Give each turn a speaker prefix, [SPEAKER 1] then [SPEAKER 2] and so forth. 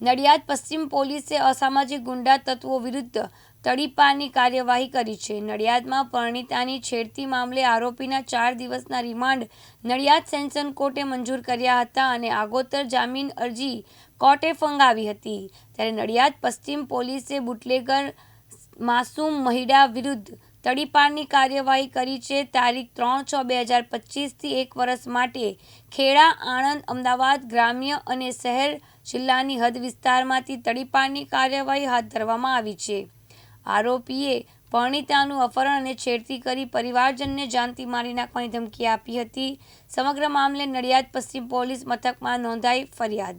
[SPEAKER 1] નડિયાદ પશ્ચિમ પોલીસે અસામાજિક ગુંડા તત્વો વિરુદ્ધ તડીપારની કાર્યવાહી કરી છે. નડિયાદમાં પરણિતાની છેડતી મામલે આરોપીના ચાર દિવસના રિમાન્ડ નડિયાદ સેન્સન કોર્ટે મંજૂર કર્યા હતા અને આગોતર જામીન અરજી કોર્ટે ફંગાવી હતી. ત્યારે નડિયાદ પશ્ચિમ પોલીસે બુટલેગર માસૂમ મહિડા વિરુદ્ધ તડીપારની કાર્યવાહી કરી છે. તારીખ ત્રણ છ બે હજાર પચીસથી એક વર્ષ માટે ખેડા, આણંદ, અમદાવાદ, ગ્રામ્ય અને શહેર જિલ્લાની હદ વિસ્તારમાંથી તડીપારની કાર્યવાહી હાથ ધરવામાં આવી છે. આરોપીએ પરણિતાનું અપહરણ અને છેડતી કરી પરિવારજનને જાનથી મારી નાખવાની ધમકી આપી હતી. સમગ્ર મામલે નડિયાદ પશ્ચિમ પોલીસ મથકમાં નોંધાઈ ફરિયાદ.